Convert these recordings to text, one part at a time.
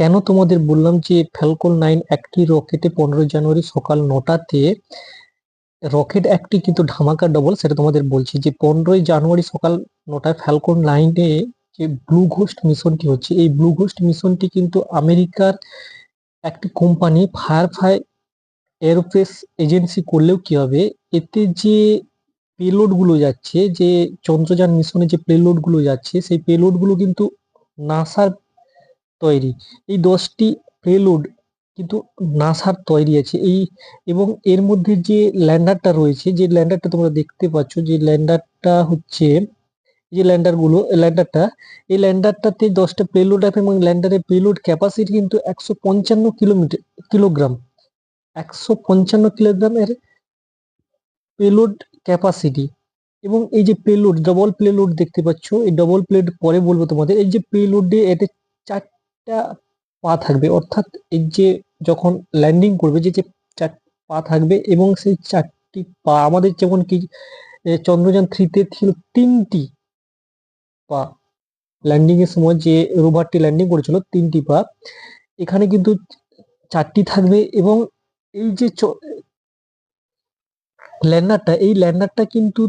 কেন তোমাদের বললাম যে ফ্যালকন নাইন একটি রকেটে পনেরো জানুয়ারি সকাল নটাতে, রকেট একটি কিন্তু ধামাকা ডবল সেটা তোমাদের বলছি যে পনেরোই জানুয়ারি সকাল নটায় ফ্যালকন নাইনে যে ব্লু ঘোস্ট মিশনটি হচ্ছে, এই ব্লু ঘোস্ট মিশনটি কিন্তু আমেরিকার একটি কোম্পানি ফায়ারফ্লাই এরোস্পেস এজেন্সি করলেও কি হবে, এতে যে পেলোডগুলো যাচ্ছে, যে চন্দ্রযান মিশনে যে পেলোডগুলো যাচ্ছে, সেই পেলোডগুলো কিন্তু নাসার তৈরি। এই দশটি পেলোড কিন্তু নাসার তৈরি আছে। এই এবং এর মধ্যে যে ল্যান্ডারটা রয়েছে, যে ল্যান্ডারটা তোমরা দেখতে পাচ্ছ, যে ল্যান্ডারটা হচ্ছে যে ল্যান্ডারগুলো ল্যান্ডারটা এই ল্যান্ডারটাতে দশটা পেলোড আছে এবং ল্যান্ডারের পেলোড ক্যাপাসিটি কিন্তু একশো পঞ্চান্ন কিলোমিটার, কিলোগ্রাম। একশো পঞ্চান্ন কিলোগ্রামের পেলোড ক্যাপাসিটি এবং এই যে পেলোড ডবল পেলোড দেখতে পাচ্ছ, এই ডবল প্লেট পরে বলব তোমাদের, এই যে পেলোডে এতে চারটা পা থাকবে। অর্থাৎ এই যে যখন ল্যান্ডিং করবে, যে যে চার পা থাকবে এবং সেই চারটি পা, আমাদের যেমন কি চন্দ্রযান থ্রিতে ছিল তিনটি পা। ল্যান্ডিং এর সময় যে রোভারটি ল্যান্ডিং করেছিল, তিনটি পা, এখানে কিন্তু চারটি থাকবে এবং এই যে ল্যান্ডারটা এই ল্যান্ডারটা কিন্তু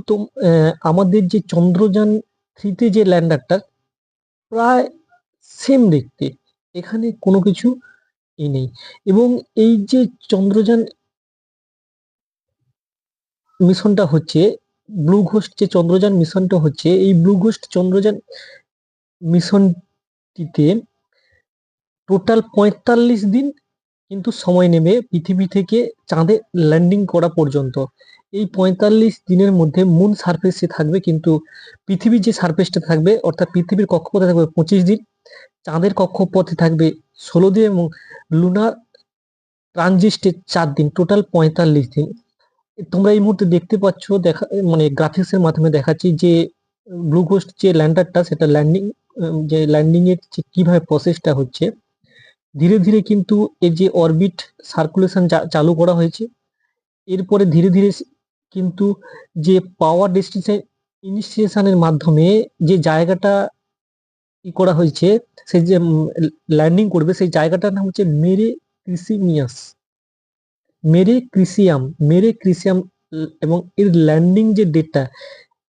আমাদের যে চন্দ্রযান থ্রিতে যে ল্যান্ডারটা প্রায় সেম দেখতে। এখানে কোনো কিছু ই নেই। এবং এই যে চন্দ্রযান মিশনটা হচ্ছে, ব্লু ঘোস্ট যে চন্দ্রযান মিশনটা হচ্ছে, এই ব্লু ঘোস্ট চন্দ্রযান মিশনটিতে টোটাল পঁয়তাল্লিশ দিন কিন্তু সময় নেবে পৃথিবী থেকে চাঁদে ল্যান্ডিং করা পর্যন্ত। এই পঁয়তাল্লিশ দিনের মধ্যে মুন সারফেসে থাকবে কিন্তু পৃথিবীর যে সারফেসটা থাকবে, অর্থাৎ পৃথিবীর কক্ষপথে থাকবে পঁচিশ দিন চাঁদের কক্ষপথে থাকবে ষোলো দিন এবং লুনার ট্রানজিস্টে চার দিন টোটাল পঁয়তাল্লিশ দিন। তোমরা এই মুহূর্তে দেখতে পাচ্ছ, দেখা মানে গ্রাফিক্সের মাধ্যমে দেখাচ্ছি যে ব্লু যে ল্যান্ডারটা, সেটা ল্যান্ডিং যে ল্যান্ডিং এর যে কীভাবে প্রসেসটা হচ্ছে, ধীরে ধীরে কিন্তু এর যে অরবিট সার্কুলেশন চালু করা হয়েছে। এরপরে ধীরে ধীরে কিন্তু যে পাওয়ার ডেস্টিনেশন ইনিশিয়েশনের মাধ্যমে যে জায়গাটা ই করা হয়েছে? সেই যে ল্যান্ডিং করবে, সেই জায়গাটার নাম হচ্ছে মেরে ক্রিসিমিয়াস। মেরে ক্রিসিয়াম মেরে ক্রিসিয়াম, এবং এর ল্যান্ডিং যে ডেটটা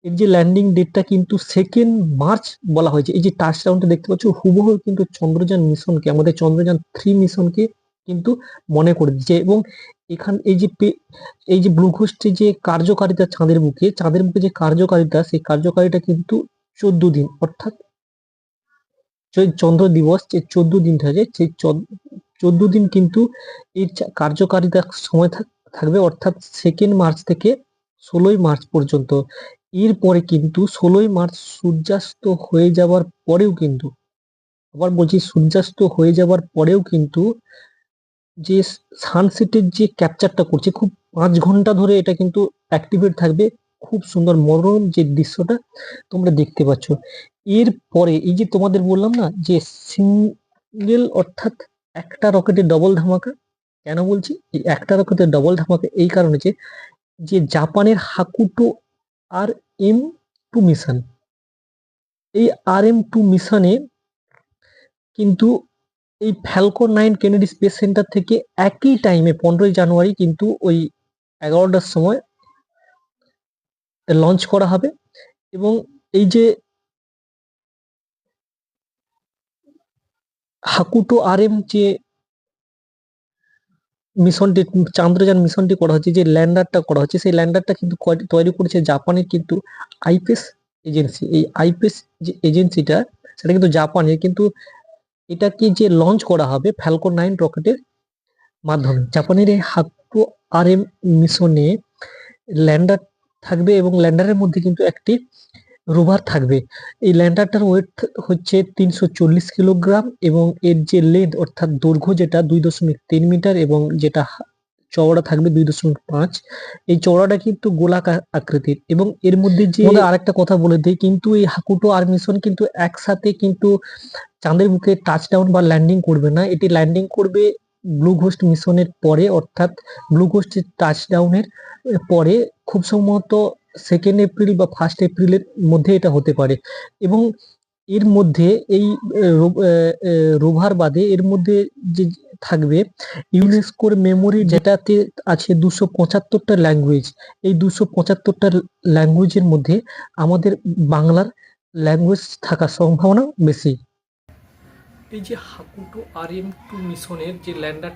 এর যে ল্যান্ডিং ডেটটা কিন্তু সেকেন্ড মার্চ বলা হয়েছে। এই যে টাচ ডাউনটা দেখতে পাচ্ছ, হুবহু কিন্তু চন্দ্রযান মিশনকে, আমাদের চন্দ্রযান থ্রি মিশনকে কিন্তু মনে করে দিচ্ছে। এবং এখান, এই যে এই যে ব্লুঘোস্টের যে কার্যকারিতা চাঁদের বুকে চাঁদের বুকে যে কার্যকারিতা, সেই কার্যকারিতা কিন্তু চোদ্দ দিন, অর্থাৎ চন্দ্র দিবস, যে চোদ্দ দিন থাকে, সেই চোদ্দ দিন কিন্তু এর কার্যকারিতা সময় থাক- থাকবে অর্থাৎ সেকেন্ড মার্চ থেকে ষোলোই মার্চ পর্যন্ত। এরপরে কিন্তু ষোলোই মার্চ সূর্যাস্ত হয়ে যাওয়ার পরেও কিন্তু, আবার বলছি সূর্যাস্ত হয়ে যাওয়ার পরেও কিন্তু যে সানসেটের যে ক্যাপচারটা করছে, খুব পাঁচ ঘণ্টা ধরে এটা কিন্তু অ্যাক্টিভেট থাকবে। খুব সুন্দর মনোরম যে দৃশ্যটা তোমরা দেখতে পাচ্ছ। এরপরে এই যে তোমাদের বললাম না যে সিঙ্গেল অর্থাৎ একটা রকেটের ডবল ধামাকা, কেন বলছি? এই একটা রকেটের ডবল ধামাকা এই কারণে যে যে জাপানের Hakuto R M two mission এই আর এম টু মিশনে কিন্তু এই Falcon nine Kennedy Space Center থেকে একই টাইমে পনেরোই জানুয়ারি কিন্তু ওই এগারোটার সময় লঞ্চ করা হবে এবং এই যে হাকুটো আর এম যে মিশনটি, চান্দ্রযান মিশনটি করা হচ্ছে, যে ল্যান্ডারটা করা হচ্ছে, সেই ল্যান্ডারটা কিন্তু তৈরি করেছে জাপানের কিন্তু আইপিএস এজেন্সি। এই আইপিএস যে এজেন্সিটা, সেটা কিন্তু জাপানের, কিন্তু এটাকে যে লঞ্চ করা হবে ফ্যালকন নাইন রকেটের মাধ্যমে, জাপানের এই হাকু আর এম মিশনে ল্যান্ডার থাকবে এবং ল্যান্ডারের মধ্যে কিন্তু একটি রোভার থাকবে। এই ল্যান্ডারটার ওয়েট হচ্ছে তিনশো চল্লিশ কিলোগ্রাম এবং এর যে লেন্থ অর্থাৎ দৈর্ঘ্য যেটা দুই দশমিক তিন মিটার এবং যেটা চওড়া থাকবে দুই দশমিক পাঁচ, এই চওড়াটা কিন্তু গোলাকার আকৃতির এবং এর মধ্যে যে আরেকটা কথা বলে দিই, কিন্তু এই হাকুটো আর মিশন কিন্তু একসাথে কিন্তু চাঁদের বুকে টাচ ডাউন বা ল্যান্ডিং করবে না। এটি ল্যান্ডিং করবে ব্লু ঘোস্ট মিশনের পরে, অর্থাৎ ব্লু টাচ ডাউনের পরে। খুব সম্ভবত সেকেন্ড এপ্রিল বা ফার্স্ট এপ্রিলের মধ্যে এটা হতে পারে। এবং এর মধ্যে এই রোভার বাদে এর মধ্যে যে থাকবে ইউনেস্কোর মেমোরি যেটাতে আছে দুশো পঁচাত্তরটা ল্যাঙ্গুয়েজ এই দুশো পঁচাত্তরটা ল্যাঙ্গুয়েজের মধ্যে আমাদের বাংলার ল্যাঙ্গুয়েজ থাকার সম্ভাবনা বেশি। এই যে হাকুটো আর এম টু মিশনের যে ল্যান্ডার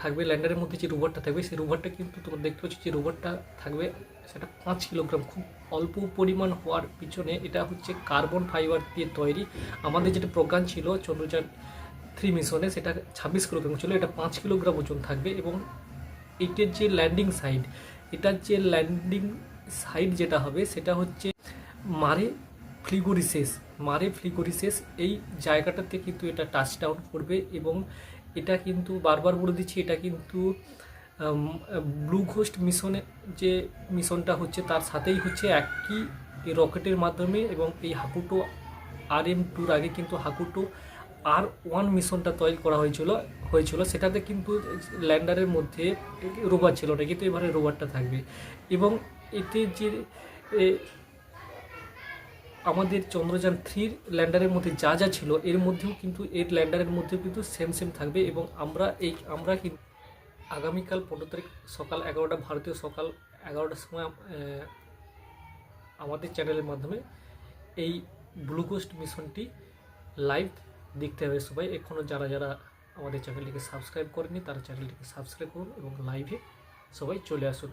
থাকবে, ল্যান্ডারের মধ্যে যে রোভারটা থাকবে, সেই রোভারটা কিন্তু তোমরা দেখতে পাচ্ছ যে রোভারটা থাকবে সেটা পাঁচ কিলোগ্রাম। খুব অল্প পরিমাণ হওয়ার পিছনে এটা হচ্ছে কার্বন ফাইবার দিয়ে তৈরি। আমাদের যেটা প্রজ্ঞান ছিল চন্দ্রযান থ্রি মিশনে, সেটা ছাব্বিশ কিলোগ্রাম ছিল, এটা পাঁচ কিলোগ্রাম ওজন থাকবে এবং এটার যে ল্যান্ডিং সাইড এটার যে ল্যান্ডিং সাইড যেটা হবে, সেটা হচ্ছে মারে ফ্লিগোরিসেস। মারে ফ্লিগোরিসেস এই জায়গাটাতে কিন্তু এটা টাচ ডাউন করবে এবং এটা কিন্তু বারবার বলে দিচ্ছি, এটা কিন্তু ব্লু ঘোস্ট মিশনে যে মিশনটা হচ্ছে তার সাথেই হচ্ছে একই রকেটের মাধ্যমে এবং এই হাকুটো আর এম টুর আগে কিন্তু হাকুটো আর ওয়ান মিশনটা তৈরি করা হয়েছিল হয়েছিল। সেটাতে কিন্তু ল্যান্ডারের মধ্যে রোভার ছিল না কিন্তু এবারে রোভারটা থাকবে। এবং এতে যে আমাদের চন্দ্রযান থ্রির ল্যান্ডারের মধ্যে যা যা ছিল, এর মধ্যেও কিন্তু এর ল্যান্ডারের মধ্যেও কিন্তু সেম সেম থাকবে এবং আমরা এই, আমরা কিন্তু আগামীকাল পনেরো তারিখ সকাল এগারোটা, ভারতীয় সকাল এগারোটার সময় আমাদের চ্যানেলের মাধ্যমে এই ব্লুকোস্ট মিশনটি লাইভ দেখতে হবে সবাই। এখনও যারা যারা আমাদের চ্যানেলটিকে সাবস্ক্রাইব করেনি তারা চ্যানেলটিকে সাবস্ক্রাইব করুন এবং লাইভে সবাই চলে আসুন।